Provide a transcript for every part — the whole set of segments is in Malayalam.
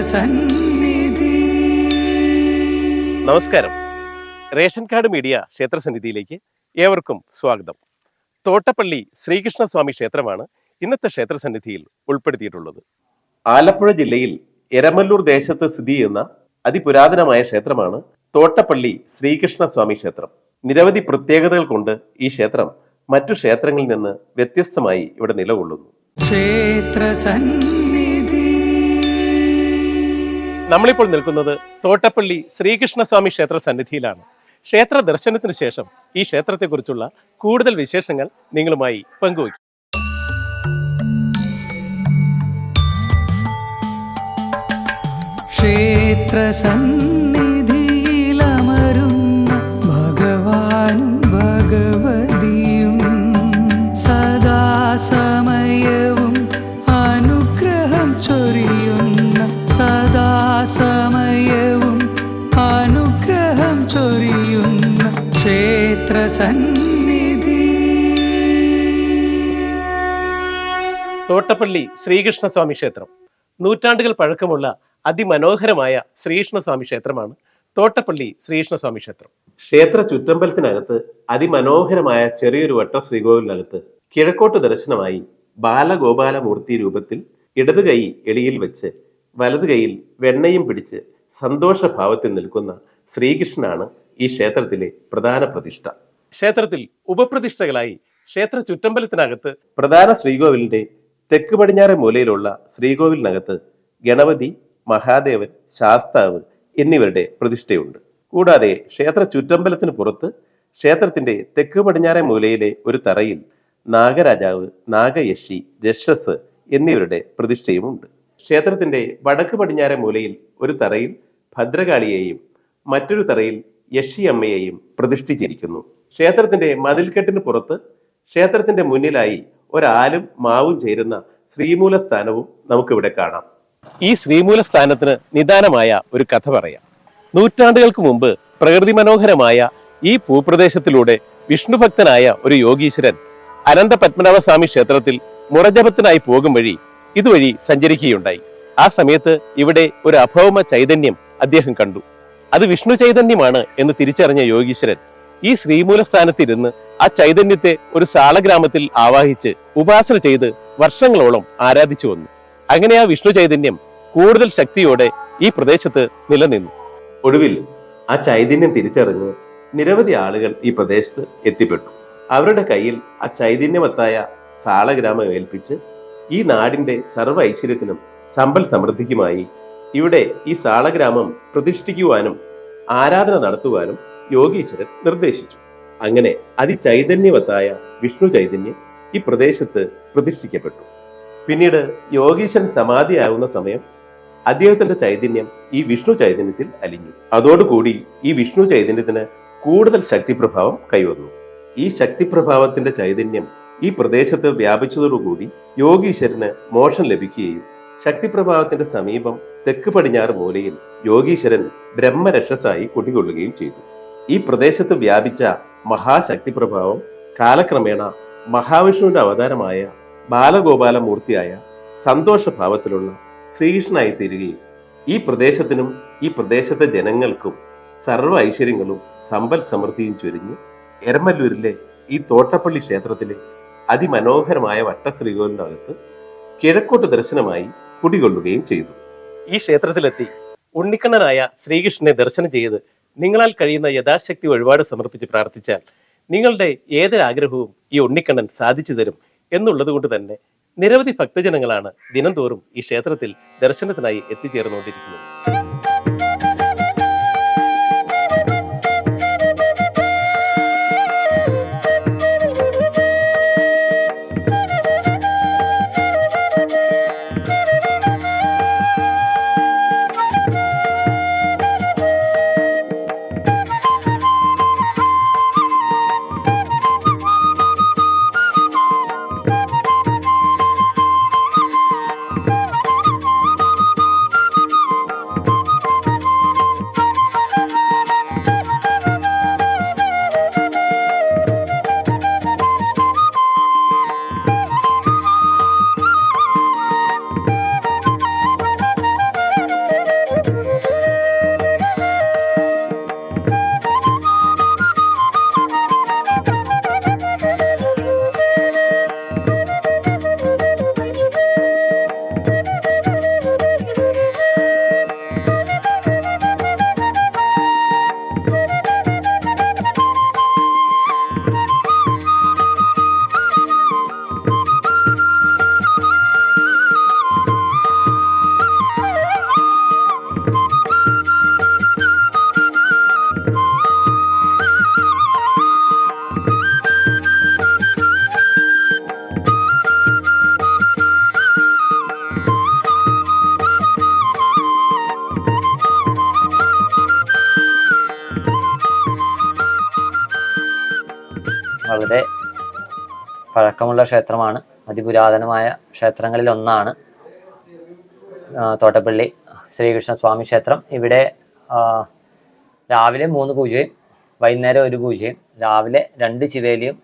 ക്ഷേത്രസന്നിധി നമസ്കാരം. റേഷൻ കാർഡ് മീഡിയ ക്ഷേത്രസന്നിധിയിലേക്ക് ഏവർക്കും സ്വാഗതം. തോട്ടപ്പള്ളി ശ്രീകൃഷ്ണസ്വാമി ക്ഷേത്രമാണ് ഇന്നത്തെ ക്ഷേത്രസന്നിധിയിൽ ഉൾപ്പെടുത്തിയിട്ടുള്ളത്. ആലപ്പുഴ ജില്ലയിൽ എരമല്ലൂർ ദേശത്ത് സ്ഥിതി ചെയ്യുന്ന അതിപുരാതനമായ ക്ഷേത്രമാണ് തോട്ടപ്പള്ളി ശ്രീകൃഷ്ണസ്വാമി ക്ഷേത്രം. നിരവധി പ്രത്യേകതകൾ കൊണ്ട് ഈ ക്ഷേത്രം മറ്റു ക്ഷേത്രങ്ങളിൽ നിന്ന് വ്യത്യസ്തമായി ഇവിടെ നിലകൊള്ളുന്നു. ക്ഷേത്രസന്നിധി. നമ്മളിപ്പോൾ നിൽക്കുന്നത് തോട്ടപ്പള്ളി ശ്രീകൃഷ്ണസ്വാമി ക്ഷേത്ര സന്നിധിയിലാണ്. ക്ഷേത്ര ദർശനത്തിന് ശേഷം ഈ ക്ഷേത്രത്തെക്കുറിച്ചുള്ള കൂടുതൽ വിശേഷങ്ങൾ നിങ്ങളുമായി പങ്കുവയ്ക്കും. ക്ഷേത്ര സന്നിധിയിലമരുന്ന ഭഗവാനും ഭഗവതിയും സദാസമയവും ക്ഷേത്രസന്നിധി തോട്ടപ്പള്ളി ശ്രീകൃഷ്ണസ്വാമി ക്ഷേത്രം. നൂറ്റാണ്ടുകൾ പഴക്കമുള്ള അതിമനോഹരമായ ശ്രീകൃഷ്ണസ്വാമി ക്ഷേത്രമാണ് തോട്ടപ്പള്ളി ശ്രീകൃഷ്ണസ്വാമി ക്ഷേത്രം. ക്ഷേത്ര ചുറ്റമ്പലത്തിനകത്ത് അതിമനോഹരമായ ചെറിയൊരു വട്ട ശ്രീകോവിലിനകത്ത് കിഴക്കോട്ട് ദർശനമായി ബാലഗോപാലമൂർത്തി രൂപത്തിൽ ഇടത് കൈ എളിയിൽ വെച്ച് വലത് കൈയിൽ വെണ്ണയും പിടിച്ച് സന്തോഷഭാവത്തിൽ നിൽക്കുന്ന ശ്രീകൃഷ്ണനാണ് ഈ ക്ഷേത്രത്തിലെ പ്രധാന പ്രതിഷ്ഠ. ക്ഷേത്രത്തിൽ ഉപപ്രതിഷ്ഠകളായി ക്ഷേത്ര ചുറ്റമ്പലത്തിനകത്ത് പ്രധാന ശ്രീകോവിലിന്റെ തെക്ക് പടിഞ്ഞാറെ മൂലയിലുള്ള ശ്രീകോവിലിനകത്ത് ഗണപതി മഹാദേവൻ ശാസ്താവ് എന്നിവരുടെ പ്രതിഷ്ഠയുണ്ട്. കൂടാതെ ക്ഷേത്ര ചുറ്റമ്പലത്തിന് പുറത്ത് ക്ഷേത്രത്തിന്റെ തെക്ക് പടിഞ്ഞാറെ മൂലയിലെ ഒരു തറയിൽ നാഗരാജാവ് നാഗയക്ഷി രക്ഷസ് എന്നിവരുടെ പ്രതിഷ്ഠയുമുണ്ട്. ക്ഷേത്രത്തിന്റെ വടക്ക് പടിഞ്ഞാറെ മൂലയിൽ ഒരു തറയിൽ ഭദ്രകാളിയെയും മറ്റൊരു തറയിൽ യക്ഷിയമ്മയെയും പ്രതിഷ്ഠിച്ചിരിക്കുന്നു. ക്ഷേത്രത്തിന്റെ മതിൽക്കെട്ടിന് പുറത്ത് ക്ഷേത്രത്തിന്റെ മുന്നിലായി ഒരാലും മാവും ചേരുന്ന ശ്രീമൂല സ്ഥാനവും നമുക്കിവിടെ കാണാം. ഈ ശ്രീമൂല സ്ഥാനത്തിന് നിദാനമായ ഒരു കഥ പറയാം. നൂറ്റാണ്ടുകൾക്ക് മുമ്പ് പ്രകൃതി മനോഹരമായ ഈ ഭൂപ്രദേശത്തിലൂടെ വിഷ്ണുഭക്തനായ ഒരു യോഗീശ്വരൻ അനന്ത പത്മനാഭസ്വാമി ക്ഷേത്രത്തിൽ മുറജപത്തിനായി പോകും വഴി ഇതുവഴി സഞ്ചരിക്കുകയുണ്ടായി. ആ സമയത്ത് ഇവിടെ ഒരു അഭൗമ ചൈതന്യം അദ്ദേഹം കണ്ടു. അത് വിഷ്ണു ചൈതന്യമാണ് എന്ന് തിരിച്ചറിഞ്ഞ യോഗീശ്വരൻ ഈ ശ്രീമൂലസ്ഥാനത്തിരുന്ന് ആ ചൈതന്യത്തെ ഒരു സാളഗ്രാമത്തിൽ ആവാഹിച്ച് ഉപാസന ചെയ്ത് വർഷങ്ങളോളം ആരാധിച്ചു വന്നു. അങ്ങനെ ആ വിഷ്ണു ചൈതന്യം കൂടുതൽ ശക്തിയോടെ ഈ പ്രദേശത്ത് നിലനിന്നു. ഒടുവിൽ ആ ചൈതന്യം തിരിച്ചറിഞ്ഞ് നിരവധി ആളുകൾ ഈ പ്രദേശത്ത് എത്തിപ്പെട്ടു. അവരുടെ കയ്യിൽ ആ ചൈതന്യമത്തായ സാളഗ്രാമം ഏൽപ്പിച്ച് ഈ നാടിന്റെ സർവ ഐശ്വര്യത്തിനും സമ്പൽ സമൃദ്ധിക്കുമായി ഇവിടെ ഈ സാളഗ്രാമം പ്രതിഷ്ഠിക്കുവാനും ആരാധന നടത്തുവാനും യോഗീശ്വരൻ നിർദ്ദേശിച്ചു. അങ്ങനെ അതിചൈതന്യവത്തായ വിഷ്ണു ചൈതന്യം ഈ പ്രദേശത്ത് പ്രതിഷ്ഠിക്കപ്പെട്ടു. പിന്നീട് യോഗീശ്വരൻ സമാധിയാകുന്ന സമയം അദ്ദേഹത്തിന്റെ ചൈതന്യം ഈ വിഷ്ണു ചൈതന്യത്തിൽ അലിഞ്ഞു. അതോടുകൂടി ഈ വിഷ്ണു ചൈതന്യത്തിന് കൂടുതൽ ശക്തിപ്രഭാവം കൈവന്നു. ഈ ശക്തിപ്രഭാവത്തിന്റെ ചൈതന്യം ഈ പ്രദേശത്ത് വ്യാപിച്ചതോടുകൂടി യോഗീശ്വരന് മോഷൻ ലഭിക്കുകയും ശക്തിപ്രഭാവത്തിന്റെ സമീപം തെക്ക് പടിഞ്ഞാറ് മൂലയിൽ യോഗീശ്വരൻ ബ്രഹ്മരക്ഷസായി കുടികൊള്ളുകയും ചെയ്തു. ഈ പ്രദേശത്ത് വ്യാപിച്ച മഹാശക്തി പ്രഭാവം കാലക്രമേണ മഹാവിഷ്ണുവിന്റെ അവതാരമായ ബാലഗോപാലമൂർത്തിയായ സന്തോഷഭാവത്തിലുള്ള ശ്രീകൃഷ്ണനായി തീരുകയും ഈ പ്രദേശത്തിനും ഈ പ്രദേശത്തെ ജനങ്ങൾക്കും സർവ ഐശ്വര്യങ്ങളും സമ്പൽ സമൃദ്ധിയും ചൊരിഞ്ഞ് എരമല്ലൂരിലെ ഈ തോട്ടപ്പള്ളി ക്ഷേത്രത്തിലെ അതിമനോഹരമായ വട്ടശ്രീകോലിനകത്ത് കിഴക്കോട്ട് ദർശനമായി കുടികൊള്ളുകയും ചെയ്തു. ഈ ക്ഷേത്രത്തിലെത്തി ഉണ്ണിക്കണ്ണനായ ശ്രീകൃഷ്ണനെ ദർശനം ചെയ്ത് നിങ്ങളാൽ കഴിയുന്ന യഥാശക്തി ഒരുപാട് സമർപ്പിച്ച് പ്രാർത്ഥിച്ചാൽ നിങ്ങളുടെ ഏതൊരാഗ്രഹവും ഈ ഉണ്ണിക്കണ്ണൻ സാധിച്ചു തരും എന്നുള്ളത് കൊണ്ട് തന്നെ നിരവധി ഭക്തജനങ്ങളാണ് ദിനംതോറും ഈ ക്ഷേത്രത്തിൽ ദർശനത്തിനായി എത്തിച്ചേർന്നുകൊണ്ടിരിക്കുന്നത്. പഴക്കമുള്ള ക്ഷേത്രമാണ്. അതിപുരാതനമായ ക്ഷേത്രങ്ങളിൽ ഒന്നാണ് തോട്ടപ്പള്ളി ശ്രീകൃഷ്ണ സ്വാമി ക്ഷേത്രം. ഇവിടെ രാവിലെ മൂന്ന് പൂജയും വൈകുന്നേരം ഒരു പൂജയും രാവിലെ രണ്ട് ശിവേലിയും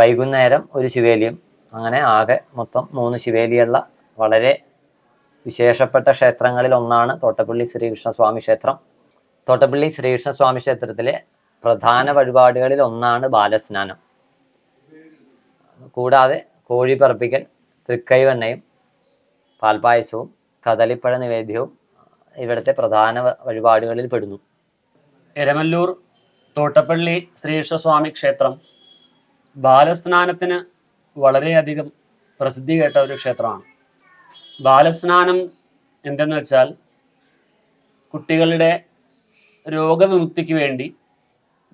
വൈകുന്നേരം ഒരു ശിവേലിയും അങ്ങനെ ആകെ മൊത്തം മൂന്ന് ശിവേലിയുള്ള വളരെ വിശേഷപ്പെട്ട ക്ഷേത്രങ്ങളിൽ ഒന്നാണ് തോട്ടപ്പള്ളി ശ്രീകൃഷ്ണ സ്വാമി ക്ഷേത്രം. തോട്ടപ്പള്ളി ശ്രീകൃഷ്ണ സ്വാമി ക്ഷേത്രത്തിലെ പ്രധാന വഴിപാടുകളിൽ ഒന്നാണ് ബാലസ്നാനം. കൂടാതെ കോഴി പറപ്പിക്കൽ തൃക്കൈവെണ്ണയും പാൽപ്പായസവും കദളിപ്പഴ നിവേദ്യവും ഇവിടുത്തെ പ്രധാന വഴിപാടുകളിൽ പെടുന്നു. എരമല്ലൂർ തോട്ടപ്പള്ളി ശ്രീകൃഷ്ണസ്വാമി ക്ഷേത്രം ബാലസ്നാനത്തിന് വളരെയധികം പ്രസിദ്ധി കേട്ട ഒരു ക്ഷേത്രമാണ്. ബാലസ്നാനം എന്തെന്ന് വെച്ചാൽ കുട്ടികളുടെ രോഗവിമുക്തിക്ക് വേണ്ടി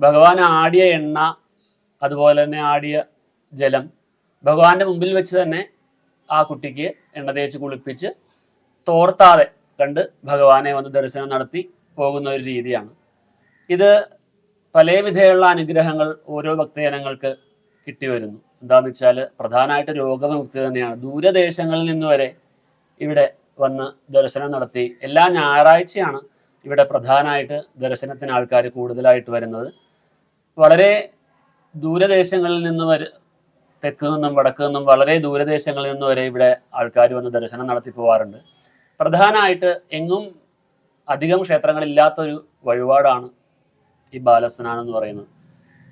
ഭഗവാൻ ആടിയ എണ്ണ അതുപോലെ തന്നെ ആടിയ ജലം ഭഗവാന്റെ മുമ്പിൽ വെച്ച് തന്നെ ആ കുട്ടിക്ക് എണ്ണ തേച്ച് കുളിപ്പിച്ച് തോർത്താതെ കണ്ട് ഭഗവാനെ വന്ന് ദർശനം നടത്തി പോകുന്ന ഒരു രീതിയാണ്. ഇത് പല വിധയുള്ള അനുഗ്രഹങ്ങൾ ഓരോ ഭക്തജനങ്ങൾക്ക് കിട്ടി വരുന്നു. എന്താന്ന് വെച്ചാൽ പ്രധാനമായിട്ട് രോഗവിമുക്തി തന്നെയാണ്. ദൂരദേശങ്ങളിൽ നിന്ന് വരെ ഇവിടെ വന്ന് ദർശനം നടത്തി എല്ലാ ഞായറാഴ്ചയാണ് ഇവിടെ പ്രധാനമായിട്ട് ദർശനത്തിന് ആൾക്കാർ കൂടുതലായിട്ട് വരുന്നത്. വളരെ ദൂരദേശങ്ങളിൽ നിന്ന് തെക്ക് നിന്നും വടക്ക് നിന്നും വളരെ ദൂരദേശങ്ങളിൽ നിന്നും വരെ ഇവിടെ ആൾക്കാർ വന്ന് ദർശനം നടത്തി പോവാറുണ്ട്. പ്രധാനമായിട്ട് എങ്ങും അധികം ക്ഷേത്രങ്ങളില്ലാത്തൊരു വഴിപാടാണ് ഈ ബാലസ്നാനം എന്ന് പറയുന്നത്.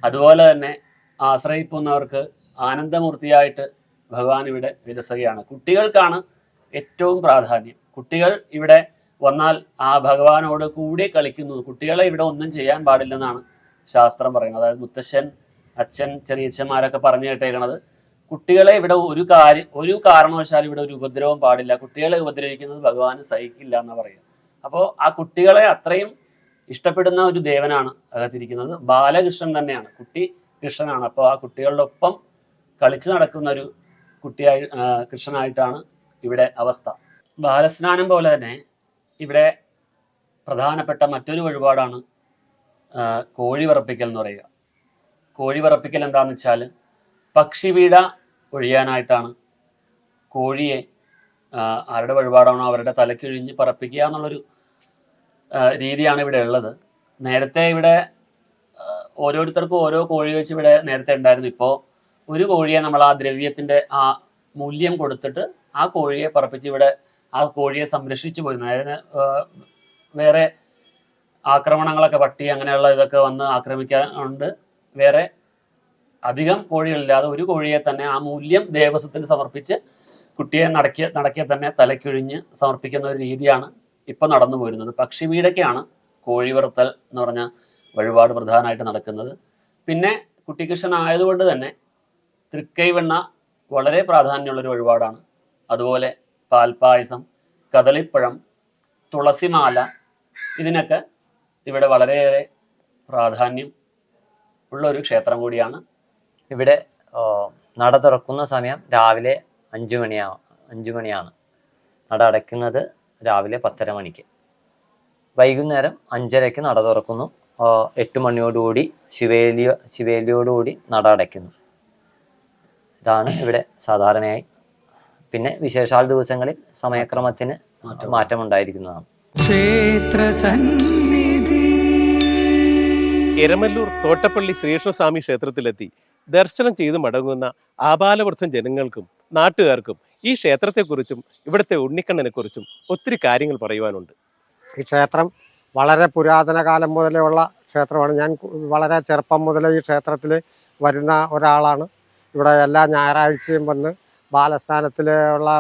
അതുപോലെ തന്നെ ആശ്രയിക്കുന്നവർക്ക് ആനന്ദമൂർത്തിയായിട്ട് ഭഗവാൻ ഇവിടെ വിലസുകയാണ് കുട്ടികൾക്കാണ് ഏറ്റവും പ്രാധാന്യം. കുട്ടികൾ ഇവിടെ വന്നാൽ ആ ഭഗവാനോട് കൂടി കളിക്കുന്നു. കുട്ടികളെ ഇവിടെ ഒന്നും ചെയ്യാൻ പാടില്ലെന്നാണ് ശാസ്ത്രം പറയുന്നത്. അതായത് മുത്തശ്ശൻ അച്ഛൻ ചെറിയച്ഛന്മാരൊക്കെ പറഞ്ഞു കേട്ടേക്കണത്. കുട്ടികളെ ഇവിടെ ഒരു കാര്യം ഒരു കാരണവശാലും ഇവിടെ ഒരു ഉപദ്രവം പാടില്ല. കുട്ടികളെ ഉപദ്രവിക്കുന്നത് ഭഗവാന് സഹിക്കില്ല എന്ന് പറയുക. അപ്പോൾ ആ കുട്ടികളെ അത്രയും ഇഷ്ടപ്പെടുന്ന ഒരു ദേവനാണ് അകത്തിരിക്കുന്നത്. ബാലകൃഷ്ണൻ തന്നെയാണ്. കുട്ടി കൃഷ്ണനാണ്. അപ്പോൾ ആ കുട്ടികളോടൊപ്പം കളിച്ചു നടക്കുന്ന ഒരു കുട്ടിയായി കൃഷ്ണനായിട്ടാണ് ഇവിടെ അവസ്ഥ. ബാലസ്നാനം പോലെ തന്നെ ഇവിടെ പ്രധാനപ്പെട്ട മറ്റൊരു വഴിപാടാണ് കോഴി വറപ്പിക്കൽ എന്ന് പറയുക. കോഴി വറപ്പിക്കൽ എന്താണെന്ന് വെച്ചാൽ പക്ഷിവീട ഒഴിയാനായിട്ടാണ്. കോഴിയെ ആരുടെ വഴിപാടാണോ അവരുടെ തലക്കിഴിഞ്ഞ് പറപ്പിക്കുക എന്നുള്ളൊരു രീതിയാണ് ഇവിടെ ഉള്ളത്. നേരത്തെ ഇവിടെ ഓരോരുത്തർക്കും ഓരോ കോഴി വെച്ച് ഇവിടെ നേരത്തെ ഉണ്ടായിരുന്നു. ഇപ്പോൾ ഒരു കോഴിയെ നമ്മൾ ആ ദ്രവ്യത്തിന്റെ ആ മൂല്യം കൊടുത്തിട്ട് ആ കോഴിയെ പറപ്പിച്ച് ഇവിടെ ആ കോഴിയെ സംരക്ഷിച്ചു പോയിരുന്നു അതായത് വേറെ ആക്രമണങ്ങളൊക്കെ പട്ടി അങ്ങനെയുള്ള ഇതൊക്കെ വന്ന് ആക്രമിക്കാറുണ്ട്. വേറെ അധികം കോഴികളില്ലാതെ ഒരു കോഴിയെ തന്നെ ആ മൂല്യം ദേവസ്വത്തിന് സമർപ്പിച്ച് കുട്ടിയെ നടക്കിയ നടക്കിയ തന്നെ തലക്കിഴിഞ്ഞ് സമർപ്പിക്കുന്ന ഒരു രീതിയാണ് ഇപ്പൊ നടന്നു പോരുന്നത്. പക്ഷി വീടൊക്കെയാണ് കോഴി വറുത്തൽ എന്ന് പറഞ്ഞ വഴിപാട് പ്രധാനമായിട്ട് നടക്കുന്നത്. പിന്നെ കുട്ടിക്കൃഷ്ണൻ ആയതുകൊണ്ട് തന്നെ തൃക്കൈവെണ്ണ വളരെ പ്രാധാന്യമുള്ളൊരു വഴിപാടാണ്. അതുപോലെ പാൽപ്പായസം കദളിപ്പഴം തുളസിമാല ഇതിനൊക്കെ ഇവിടെ വളരെയേറെ പ്രാധാന്യം ഉള്ള ഒരു ക്ഷേത്രം കൂടിയാണ്. ഇവിടെ നട തുറക്കുന്ന സമയം രാവിലെ അഞ്ചു മണിയാ അഞ്ചു മണിയാണ്. നട അടയ്ക്കുന്നത് രാവിലെ പത്തര മണിക്ക്. വൈകുന്നേരം അഞ്ചരയ്ക്ക് നട തുറക്കുന്നു. എട്ട് മണിയോടുകൂടി ശിവേലിയോ ശിവേലിയോടുകൂടി നട അടയ്ക്കുന്നു. ഇതാണ് ഇവിടെ സാധാരണയായി. പിന്നെ വിശേഷാൽ ദിവസങ്ങളിൽ സമയക്രമത്തിന് മാറ്റമുണ്ടായിരിക്കുന്നതാണ്. ക്ഷേത്ര എരമല്ലൂർ തോട്ടപ്പള്ളി ശ്രീകൃഷ്ണസ്വാമി ക്ഷേത്രത്തിലെത്തി ദർശനം ചെയ്ത് മടങ്ങുന്ന ആപാലവൃദ്ധം ജനങ്ങൾക്കും നാട്ടുകാർക്കും ഈ ക്ഷേത്രത്തെക്കുറിച്ചും ഇവിടുത്തെ ഉണ്ണിക്കണ്ണനെക്കുറിച്ചും ഒത്തിരി കാര്യങ്ങൾ പറയുവാനുണ്ട്. ഈ ക്ഷേത്രം വളരെ പുരാതന കാലം മുതലേ ഉള്ള ക്ഷേത്രമാണ്. ഞാൻ വളരെ ചെറുപ്പം മുതലേ ഈ ക്ഷേത്രത്തിൽ വരുന്ന ഒരാളാണ്. ഇവിടെ എല്ലാ ഞായറാഴ്ചയും വന്ന് ബാലസ്ഥാനത്തിലെ ഉള്ള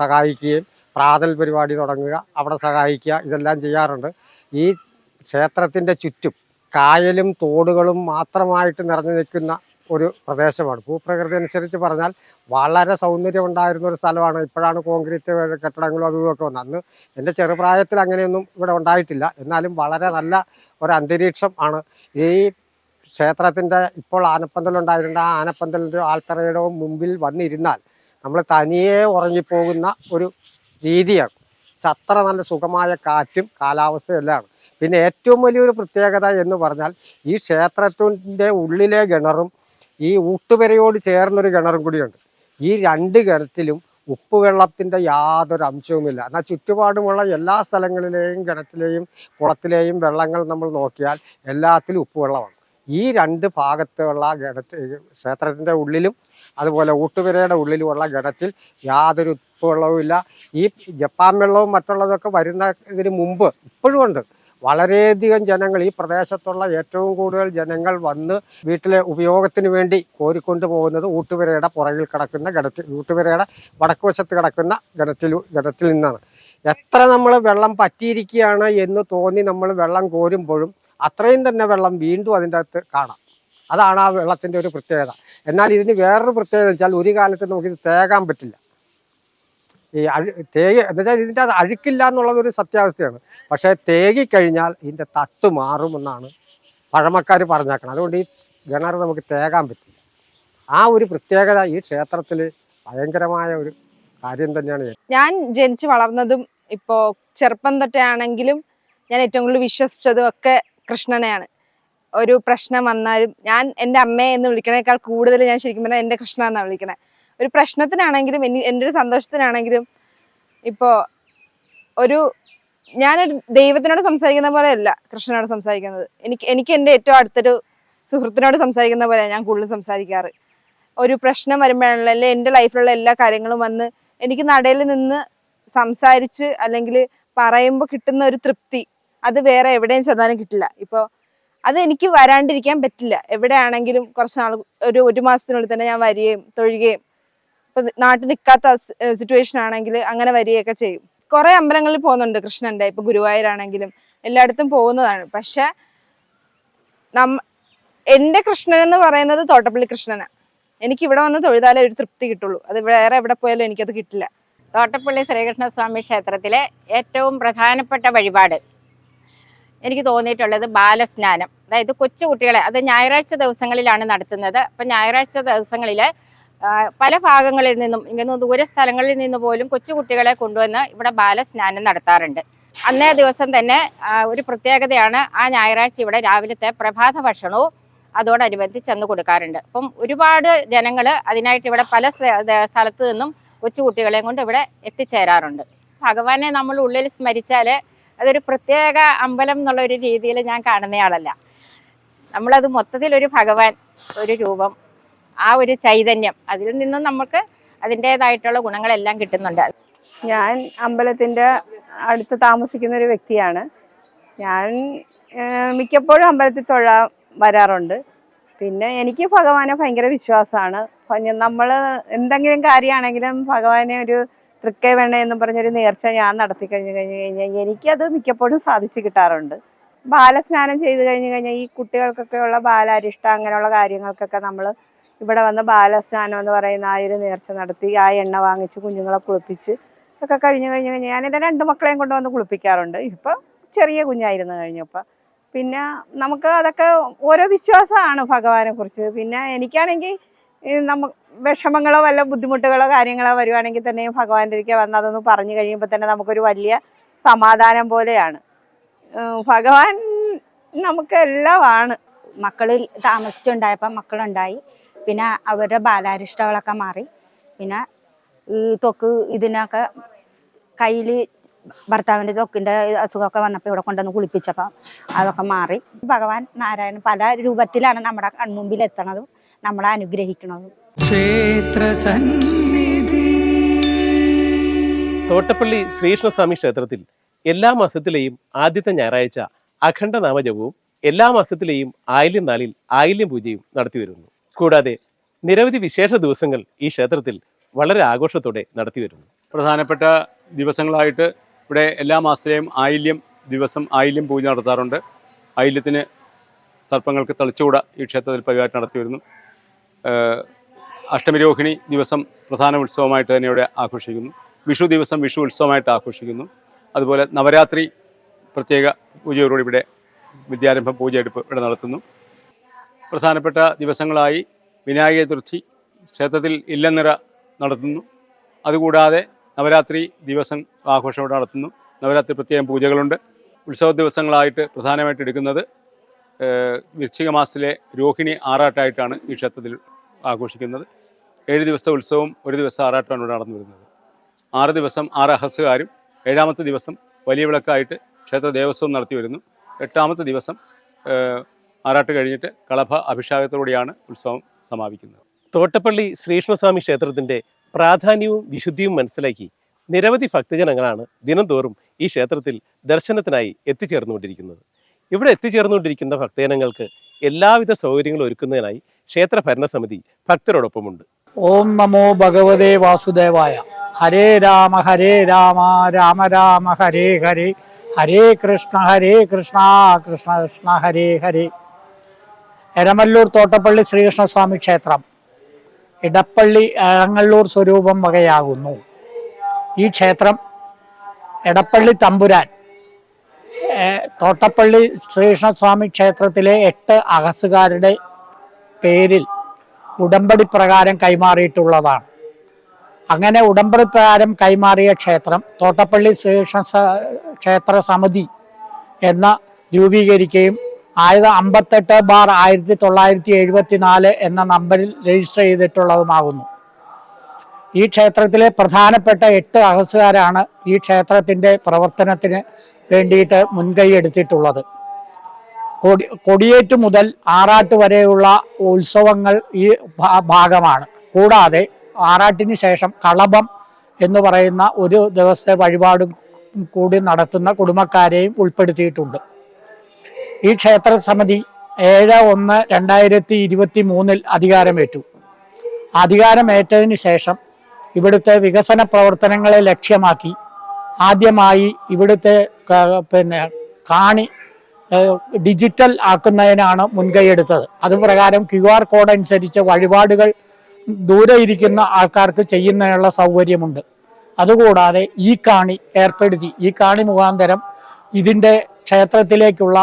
സഹായിക്കുകയും പ്രാതൽ പരിപാടി തുടങ്ങുക അവിടെ സഹായിക്കുക ഇതെല്ലാം ചെയ്യാറുണ്ട്. ഈ ക്ഷേത്രത്തിന്റെ ചുറ്റും കായലും തോടുകളും മാത്രമായിട്ട് നിറഞ്ഞു നിൽക്കുന്ന ഒരു പ്രദേശമാണ്. ഭൂപ്രകൃതി അനുസരിച്ച് പറഞ്ഞാൽ വളരെ സൗന്ദര്യം ഉണ്ടായിരുന്ന ഒരു സ്ഥലമാണ്. ഇപ്പോഴാണ് കോൺക്രീറ്റ് കെട്ടിടങ്ങളും അതും ഒക്കെ വന്നത്. അന്ന് എന്റെ ചെറുപ്രായത്തിൽ അങ്ങനെയൊന്നും ഇവിടെ ഉണ്ടായിട്ടില്ല. എന്നാലും വളരെ നല്ല ഒരു അന്തരീക്ഷം ആണ്. ഈ ക്ഷേത്രത്തിന്റെ ഇപ്പോൾ ആനപ്പന്തലുണ്ടായിരുന്ന ആ ആനപ്പന്തലിന്റെ ആൽത്തറയുടെ മുമ്പിൽ വന്നിരുന്നാൽ നമ്മൾ തനിയെ ഉറങ്ങിപ്പോകുന്ന ഒരു രീതിയാണ്. അത്ര നല്ല സുഖമായ കാറ്റും കാലാവസ്ഥയും എല്ലാമാണ് പിന്നെ ഏറ്റവും വലിയൊരു പ്രത്യേകത എന്ന് പറഞ്ഞാൽ ഈ ക്ഷേത്രത്തിന്റെ ഉള്ളിലെ കിണറും ഈ ഊട്ടുപരയോട് ചേർന്നൊരു കിണറും കൂടിയുണ്ട്. ഈ രണ്ട് കിണറ്റിലും ഉപ്പുവെള്ളത്തിന്റെ യാതൊരു അംശവുമില്ല. എന്നാൽ ചുറ്റുപാടുമുള്ള എല്ലാ സ്ഥലങ്ങളിലെയും കിണറ്റിലെയും കുളത്തിലെയും വെള്ളങ്ങൾ നമ്മൾ നോക്കിയാൽ എല്ലാത്തിലും ഉപ്പുവെള്ളമാണ് ഈ രണ്ട് ഭാഗത്തുള്ള കിണറ്റ് ക്ഷേത്രത്തിന്റെ ഉള്ളിലും അതുപോലെ ഊട്ടുപുരയുടെ ഉള്ളിലുമുള്ള ഗണത്തിൽ യാതൊരു ഉപ്പുവെള്ളവും ഇല്ല ഈ ജപ്പാൻ വെള്ളവും മറ്റുള്ളതൊക്കെ വരുന്നതിന് മുമ്പ് ഇപ്പോഴും ഉണ്ട്. വളരെയധികം ജനങ്ങൾ ഈ പ്രദേശത്തുള്ള ഏറ്റവും കൂടുതൽ ജനങ്ങൾ വന്ന് വീട്ടിലെ ഉപയോഗത്തിന് വേണ്ടി കോരിക്കൊണ്ട് പോകുന്നത് ഊട്ടുപുരയുടെ പുറകിൽ കിടക്കുന്ന കിണറ്റിൽ ഊട്ടുപുരയുടെ വടക്കുവശത്ത് കിടക്കുന്ന കിണറ്റിൽ കിണറ്റിൽ നിന്നാണ്. എത്ര നമ്മൾ വെള്ളം പറ്റിയിരിക്കുകയാണ് എന്ന് തോന്നി നമ്മൾ വെള്ളം കോരുമ്പോഴും അത്രയും തന്നെ വെള്ളം വീണ്ടും അതിന്റെ അകത്ത് കാണാം. അതാണ് ആ വെള്ളത്തിന്റെ ഒരു പ്രത്യേകത. എന്നാൽ ഇതിന് വേറൊരു പ്രത്യേകത വെച്ചാൽ ഒരു കാലത്ത് നമുക്കിത് തേകാൻ പറ്റില്ല. ഈ തേകി എന്ന് വെച്ചാൽ ഇതിന്റെ അത് അഴുക്കില്ല എന്നുള്ളതൊരു സത്യാവസ്ഥയാണ്. പക്ഷേ തേകി കഴിഞ്ഞാൽ ഇതിന്റെ തട്ട് മാറുമെന്നാണ് പഴമക്കാർ പറഞ്ഞേക്കണം അതുകൊണ്ട് ഈ കിണർ നമുക്ക് തേകാൻ പറ്റില്ല. ആ ഒരു പ്രത്യേകത ഈ ക്ഷേത്രത്തിൽ ഭയങ്കരമായ ഒരു കാര്യം തന്നെയാണ് ഞാൻ ജനിച്ചു വളർന്നതും ഇപ്പോൾ ചെറുപ്പം തൊട്ടേ ആണെങ്കിലും ഞാൻ ഏറ്റവും കൂടുതൽ വിശ്വസിച്ചതും ഒക്കെ കൃഷ്ണനെയാണ്. ഒരു പ്രശ്നം വന്നാലും ഞാൻ എന്റെ അമ്മയെ എന്ന് വിളിക്കണേക്കാൾ കൂടുതൽ ഞാൻ ശരിക്കും പറഞ്ഞാൽ എന്റെ കൃഷ്ണ എന്നാണ് വിളിക്കണേ. ഒരു പ്രശ്നത്തിനാണെങ്കിലും എന്റെ ഒരു സന്തോഷത്തിനാണെങ്കിലും ഇപ്പോൾ ഒരു ഞാനൊരു ദൈവത്തിനോട് സംസാരിക്കുന്ന പോലെയല്ല കൃഷ്ണനോട് സംസാരിക്കുന്നത്. എനിക്ക് എനിക്ക് എന്റെ ഏറ്റവും അടുത്തൊരു സുഹൃത്തിനോട് സംസാരിക്കുന്ന പോലെയാണ് ഞാൻ കൂടുതൽ സംസാരിക്കാറ്. ഒരു പ്രശ്നം വരുമ്പോഴാണല്ലോ അല്ലെ എന്റെ ലൈഫിലുള്ള എല്ലാ കാര്യങ്ങളും വന്ന് എനിക്ക് നടയിൽ നിന്ന് സംസാരിച്ച് അല്ലെങ്കിൽ പറയുമ്പോൾ കിട്ടുന്ന ഒരു തൃപ്തി അത് വേറെ എവിടെയും ചെന്നാലും കിട്ടില്ല. ഇപ്പോൾ അത് എനിക്ക് വരാണ്ടിരിക്കാൻ പറ്റില്ല. എവിടെയാണെങ്കിലും കുറച്ച് നാൾ ഒരു ഒരു മാസത്തിനുള്ളിൽ തന്നെ ഞാൻ വരികയും തൊഴുകയും ഇപ്പൊ നാട്ടിൽ നിൽക്കാത്ത സിറ്റുവേഷൻ ആണെങ്കിൽ അങ്ങനെ വരികയൊക്കെ ചെയ്യും. കുറെ അമ്പലങ്ങളിൽ പോകുന്നുണ്ട് കൃഷ്ണന്റെ ഇപ്പൊ ഗുരുവായൂരാണെങ്കിലും എല്ലായിടത്തും പോകുന്നതാണ്. പക്ഷെ നമ്മ എന്റെ കൃഷ്ണൻ എന്ന് പറയുന്നത് തോട്ടപ്പള്ളി കൃഷ്ണനാണ് എനിക്ക് ഇവിടെ വന്ന് തൊഴുതാലേ ഒരു തൃപ്തി കിട്ടുള്ളൂ. അത് വേറെ എവിടെ പോയാലും എനിക്കത് കിട്ടില്ല. തോട്ടപ്പള്ളി ശ്രീകൃഷ്ണസ്വാമി ക്ഷേത്രത്തിലെ ഏറ്റവും പ്രധാനപ്പെട്ട വഴിപാട് എനിക്ക് തോന്നിയിട്ടുള്ളത് ബാലസ്നാനം. അതായത് കൊച്ചുകുട്ടികളെ അത് ഞായറാഴ്ച ദിവസങ്ങളിലാണ് നടത്തുന്നത്. അപ്പം ഞായറാഴ്ച ദിവസങ്ങളിൽ പല ഭാഗങ്ങളിൽ നിന്നും ഇങ്ങനെ ദൂര സ്ഥലങ്ങളിൽ നിന്ന് പോലും കൊച്ചുകുട്ടികളെ കൊണ്ടുവന്ന് ഇവിടെ ബാലസ്നാനം നടത്താറുണ്ട്. അന്നേ ദിവസം തന്നെ ഒരു പ്രത്യേകതയാണ് ആ ഞായറാഴ്ച ഇവിടെ രാവിലത്തെ പ്രഭാത ഭക്ഷണവും അതോടനുബന്ധിച്ച് അന്ന് കൊടുക്കാറുണ്ട്. അപ്പം ഒരുപാട് ജനങ്ങൾ അതിനായിട്ട് ഇവിടെ പല സ്ഥലത്ത് നിന്നും കൊച്ചുകുട്ടികളെയും കൊണ്ട് ഇവിടെ എത്തിച്ചേരാറുണ്ട്. ഭഗവാനെ നമ്മൾ ഉള്ളിൽ സ്മരിച്ചാൽ അതൊരു പ്രത്യേക അമ്പലം എന്നുള്ള ഒരു രീതിയിൽ ഞാൻ കാണുന്നയാളല്ല. നമ്മളത് മൊത്തത്തിൽ ഒരു ഭഗവാൻ ഒരു രൂപം ആ ഒരു ചൈതന്യം അതിൽ നിന്നും നമുക്ക് അതിന്റെതായിട്ടുള്ള ഗുണങ്ങളെല്ലാം കിട്ടുന്നുണ്ട്. ഞാൻ അമ്പലത്തിന്റെ അടുത്ത് താമസിക്കുന്ന ഒരു വ്യക്തിയാണ്. ഞാൻ മിക്കപ്പോഴും അമ്പലത്തിൽ തൊഴാൻ വരാറുണ്ട്. പിന്നെ എനിക്ക് ഭഗവാനെ ഭയങ്കര വിശ്വാസമാണ്. നമ്മൾ എന്തെങ്കിലും കാര്യമാണെങ്കിലും ഭഗവാനെ ഒരു തൃക്കൈ വെണ്ണ എന്ന് പറഞ്ഞൊരു നേർച്ച ഞാൻ നടത്തി കഴിഞ്ഞ് കഴിഞ്ഞ് കഴിഞ്ഞാൽ എനിക്കത് മിക്കപ്പോഴും സാധിച്ചു കിട്ടാറുണ്ട്. ബാലസ്നാനം ചെയ്ത് കഴിഞ്ഞ് കഴിഞ്ഞാൽ ഈ കുട്ടികൾക്കൊക്കെ ഉള്ള ബാലാരിഷ്ടം അങ്ങനെയുള്ള കാര്യങ്ങൾക്കൊക്കെ നമ്മൾ ഇവിടെ വന്ന് ബാലസ്നാനം എന്ന് പറയുന്ന ആ ഒരു നേർച്ച നടത്തി ആ എണ്ണ വാങ്ങിച്ച് കുഞ്ഞുങ്ങളെ കുളിപ്പിച്ച് ഒക്കെ കഴിഞ്ഞ് കഴിഞ്ഞ് കഴിഞ്ഞ് ഞാൻ എന്റെ രണ്ട് മക്കളെയും കൊണ്ട് വന്ന് കുളിപ്പിക്കാറുണ്ട്. ഇപ്പം ചെറിയ കുഞ്ഞായിരുന്നു കഴിഞ്ഞപ്പോൾ പിന്നെ നമുക്ക് അതൊക്കെ ഓരോ വിശ്വാസമാണ് ഭഗവാനെ കുറിച്ച്. പിന്നെ എനിക്കാണെങ്കിൽ നമ്മ വിഷമങ്ങളോ വല്ല ബുദ്ധിമുട്ടുകളോ കാര്യങ്ങളോ വരുവാണെങ്കിൽ തന്നെയും ഭഗവാന്റെ അടുക്കെ വന്ന് അതൊന്ന് പറഞ്ഞു കഴിയുമ്പോൾ തന്നെ നമുക്കൊരു വലിയ സമാധാനം പോലെയാണ്. ഭഗവാൻ നമുക്ക് എല്ലാമാണ്. മക്കളിൽ താമസിച്ചുണ്ടായപ്പോൾ മക്കളുണ്ടായി. പിന്നെ അവരുടെ ബാലാരിഷ്ടകളൊക്കെ മാറി. പിന്നെ ഈ തൊക്ക് ഇതിനൊക്കെ കയ്യിൽ ഭർത്താവിന്റെ തൊക്കിന്റെ അസുഖമൊക്കെ വന്നപ്പോൾ ഇവിടെ കൊണ്ടുവന്ന് കുളിപ്പിച്ചപ്പോൾ അതൊക്കെ മാറി. ഭഗവാൻ നാരായണൻ പല രൂപത്തിലാണ് നമ്മുടെ കൺമുമ്പിൽ എത്തണതും നമ്മളെ അനുഗ്രഹിക്കണതും. ക്ഷേത്ര തോട്ടപ്പള്ളി ശ്രീകൃഷ്ണസ്വാമി ക്ഷേത്രത്തിൽ എല്ലാ മാസത്തിലെയും ആദ്യത്തെ ഞായറാഴ്ച അഖണ്ഡ നാമജപവും എല്ലാ മാസത്തിലെയും ആയില്യം നാളിൽ ആയില്യം പൂജയും നടത്തി വരുന്നു. കൂടാതെ നിരവധി വിശേഷ ദിവസങ്ങൾ ഈ ക്ഷേത്രത്തിൽ വളരെ ആഘോഷത്തോടെ നടത്തി വരുന്നു. പ്രധാനപ്പെട്ട ദിവസങ്ങളായിട്ട് ഇവിടെ എല്ലാ മാസത്തിലെയും ആയില്യം ദിവസം ആയില്യം പൂജ നടത്താറുണ്ട്. ആയില്യത്തിന് സർപ്പങ്ങൾക്ക് തളിച്ചുകൂട ഈ ക്ഷേത്രത്തിൽ പരിപാടി നടത്തി വരുന്നു. അഷ്ടമി അഷ്ടമിരോഹിണി ദിവസം പ്രധാന ഉത്സവമായിട്ട് തന്നെ ഇവിടെ ആഘോഷിക്കുന്നു. വിഷു ദിവസം വിഷു ഉത്സവമായിട്ട് ആഘോഷിക്കുന്നു. അതുപോലെ നവരാത്രി പ്രത്യേക പൂജയോടുകൂടി ഇവിടെ വിദ്യാരംഭ പൂജയെടുപ്പ് ഇവിടെ നടത്തുന്നു. പ്രധാനപ്പെട്ട ദിവസങ്ങളായി വിനായക ചതുർത്ഥി ക്ഷേത്രത്തിൽ ഇല്ലനിറ നടത്തുന്നു. അതുകൂടാതെ നവരാത്രി ദിവസം ആഘോഷം ഇവിടെ നടത്തുന്നു. നവരാത്രി പ്രത്യേകം പൂജകളുണ്ട്. ഉത്സവ ദിവസങ്ങളായിട്ട് പ്രധാനമായിട്ട് എടുക്കുന്നത് വൃശ്ചിക മാസത്തിലെ രോഹിണി ആറാട്ടായിട്ടാണ് ഈ ക്ഷേത്രത്തിൽ ആഘോഷിക്കുന്നത്. ഏഴ് ദിവസത്തെ ഉത്സവം ഒരു ദിവസം ആറാട്ടാണ് ഇവിടെ നടന്നു വരുന്നത്. ആറ് ദിവസം ആറ് അഹസ്യകാരും ഏഴാമത്തെ ദിവസം വലിയ വിളക്കായിട്ട് ക്ഷേത്ര ദേവസ്വം നടത്തി വരുന്നു. എട്ടാമത്തെ ദിവസം ആറാട്ട് കഴിഞ്ഞിട്ട് കളഭ അഭിഷേകത്തോടെയാണ് ഉത്സവം സമാപിക്കുന്നത്. തോട്ടപ്പള്ളി ശ്രീകൃഷ്ണസ്വാമി ക്ഷേത്രത്തിന്റെ പ്രാധാന്യവും വിശുദ്ധിയും മനസ്സിലാക്കി നിരവധി ഭക്തജനങ്ങളാണ് ദിനംതോറും ഈ ക്ഷേത്രത്തിൽ ദർശനത്തിനായി എത്തിച്ചേർന്നുകൊണ്ടിരിക്കുന്നത്. ഇവിടെ എത്തിച്ചേർന്നുകൊണ്ടിരിക്കുന്ന ഭക്തജനങ്ങൾക്ക് എല്ലാവിധ സൗകര്യങ്ങളും ഒരുക്കുന്നതിനായി ക്ഷേത്ര ഭരണസമിതി ഭക്തരോടൊപ്പമുണ്ട്. ഓം നമോ ഭഗവതേ വാസുദേവായ. ഹരേ രാമ ഹരേ രാമ രാമ രാമ ഹരേ ഹരേ. ഹരേ കൃഷ്ണ ഹരേ കൃഷ്ണ കൃഷ്ണ കൃഷ്ണ ഹരേ ഹരേ. എരമല്ലൂർ തോട്ടപ്പള്ളി ശ്രീകൃഷ്ണസ്വാമി ക്ഷേത്രം. ഇടപ്പള്ളി എളങ്ങള്ളൂർ സ്വരൂപം വകയാകുന്നു. ഈ ക്ഷേത്രം എടപ്പള്ളി തമ്പുരാൻ തോട്ടപ്പള്ളി ശ്രീകൃഷ്ണസ്വാമി ക്ഷേത്രത്തിലെ എട്ട് അഹസുകാരുടെ പേരിൽ ഉടമ്പടി പ്രകാരം കൈമാറിയിട്ടുള്ളതാണ്. അങ്ങനെ ഉടമ്പടി പ്രകാരം കൈമാറിയ ക്ഷേത്രം തോട്ടപ്പള്ളി ശ്രീകൃഷ്ണ ക്ഷേത്ര സമിതി എന്ന രൂപീകരിക്കുകയും ആയത് അമ്പത്തെട്ട് ബാർ ആയിരത്തി തൊള്ളായിരത്തി എഴുപത്തി നാല് എന്ന നമ്പറിൽ രജിസ്റ്റർ ചെയ്തിട്ടുള്ളതുമാകുന്നു. ഈ ക്ഷേത്രത്തിലെ പ്രധാനപ്പെട്ട എട്ട് അഹസുകാരാണ് ഈ ക്ഷേത്രത്തിന്റെ പ്രവർത്തനത്തിന് വേണ്ടിയിട്ട് മുൻകൈ എടുത്തിട്ടുള്ളത്. കൊടി കൊടിയേറ്റ് മുതൽ ആറാട്ട് വരെയുള്ള ഉത്സവങ്ങൾ ഈ ഭാഗമാണ്. കൂടാതെ ആറാട്ടിന് ശേഷം കളഭം എന്ന് പറയുന്ന ഒരു ദിവസത്തെ വഴിപാടും കൂടി നടത്തുന്ന കുടുംബക്കാരെയും ഉൾപ്പെടുത്തിയിട്ടുണ്ട്. ഈ ക്ഷേത്ര സമിതി ഏഴ് ഒന്ന് രണ്ടായിരത്തി ഇരുപത്തി മൂന്നിൽ അധികാരമേറ്റു. അധികാരമേറ്റതിന് ശേഷം ഇവിടുത്തെ വികസന പ്രവർത്തനങ്ങളെ ലക്ഷ്യമാക്കി ആദ്യമായി ഇവിടുത്തെ പിന്നെ കാണി ഡിജിറ്റൽ ആക്കുന്നതിനാണ് മുൻകൈയെടുത്തത്. അതുപ്രകാരം ക്യു ആർ കോഡ് അനുസരിച്ച് വഴിപാടുകൾ ദൂരെ ഇരിക്കുന്ന ആൾക്കാർക്ക് ചെയ്യുന്നതിനുള്ള സൗകര്യമുണ്ട്. അതുകൂടാതെ ഈ കാണി ഏർപ്പെടുത്തി ഈ കാണി മുഖാന്തരം ഇതിന്റെ ക്ഷേത്രത്തിലേക്കുള്ള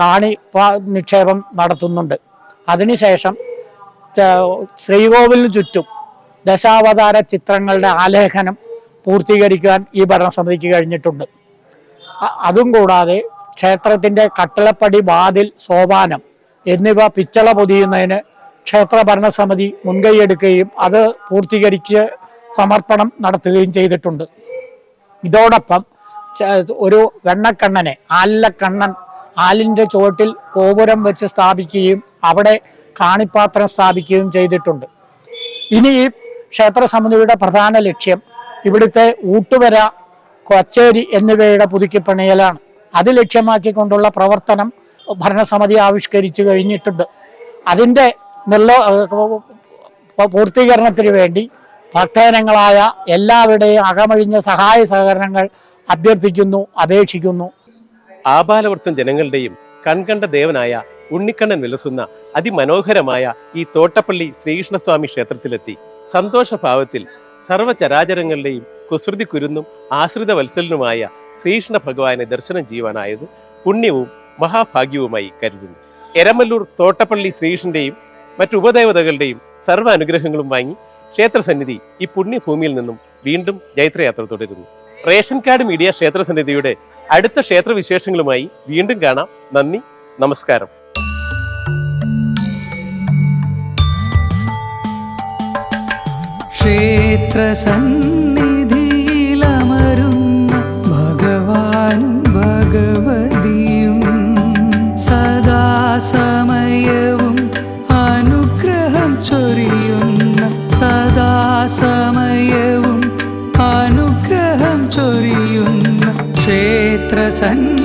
കാണി നിക്ഷേപം നടത്തുന്നുണ്ട്. അതിനുശേഷം ശ്രീകോവിലിന് ചുറ്റും ദശാവതാര ചിത്രങ്ങളുടെ ആലേഖനം പൂർത്തീകരിക്കാൻ ഈ ഭരണസമിതിക്ക് കഴിഞ്ഞിട്ടുണ്ട്. അതും കൂടാതെ ക്ഷേത്രത്തിന്റെ കട്ടളപ്പടി വാതിൽ സോപാനം എന്നിവ പിച്ചള പൊതിയുന്നതിന് ക്ഷേത്ര ഭരണസമിതി മുൻകൈയെടുക്കുകയും അത് പൂർത്തീകരിച്ച് സമർപ്പണം നടത്തുകയും ചെയ്തിട്ടുണ്ട്. ഇതോടൊപ്പം ഒരു വെണ്ണക്കണ്ണനെ ആലിലക്കണ്ണൻ ആലിന്റെ ചുവട്ടിൽ ഗോപുരം വെച്ച് സ്ഥാപിക്കുകയും അവിടെ കാണിപ്പാത്രം സ്ഥാപിക്കുകയും ചെയ്തിട്ടുണ്ട്. ഇനി ഈ ക്ഷേത്ര സമിതിയുടെ പ്രധാന ലക്ഷ്യം ഇവിടുത്തെ ഊട്ടുവര കൊച്ചേരി എന്നിവയുടെ പുതുക്കിപ്പണിയലാണ്. അത് ലക്ഷ്യമാക്കിക്കൊണ്ടുള്ള പ്രവർത്തനം ഭരണസമിതി ആവിഷ്കരിച്ചു കഴിഞ്ഞിട്ടുണ്ട്. അതിന്റെ നിർലോ പ- പൂർത്തീകരണത്തിന് വേണ്ടി ഭക്തജനങ്ങളായ എല്ലാവരുടെയും അകമഴിഞ്ഞ സഹായ സഹകരണങ്ങൾ അഭ്യർത്ഥിക്കുന്നു അപേക്ഷിക്കുന്നു. ആബാലവൃത്തം ജനങ്ങളുടെയും കൺകണ്ട ദേവനായ ഉണ്ണിക്കണ്ണൻ വിലസുന്ന അതിമനോഹരമായ ഈ തോട്ടപ്പള്ളി ശ്രീകൃഷ്ണസ്വാമി ക്ഷേത്രത്തിലെത്തി. സന്തോഷഭാവത്തിൽ സർവചരാചരങ്ങളുടെയും കുസൃതി കുരുന്നും ആശ്രിത വത്സലനുമായ ശ്രീകൃഷ്ണ ഭഗവാനെ ദർശനം ചെയ്യുവാനായത് പുണ്യവും മഹാഭാഗ്യവുമായി കരുതുന്നു. എരമല്ലൂർ തോട്ടപ്പള്ളി ശ്രീകൃഷ്ണന്റെയും മറ്റു ഉപദേവതകളുടെയും സർവ അനുഗ്രഹങ്ങളും വാങ്ങി ക്ഷേത്രസന്നിധി ഈ പുണ്യഭൂമിയിൽ നിന്നും വീണ്ടും ജൈത്രയാത്ര തുടരുന്നു. റേഷൻ കാർഡ് മീഡിയ ക്ഷേത്രസന്നിധിയുടെ അടുത്ത ക്ഷേത്ര വിശേഷങ്ങളുമായി വീണ്ടും കാണാം. നന്ദി നമസ്കാരം. ക്ഷേത്രസന്നിധിയിലമരുന്ന சன்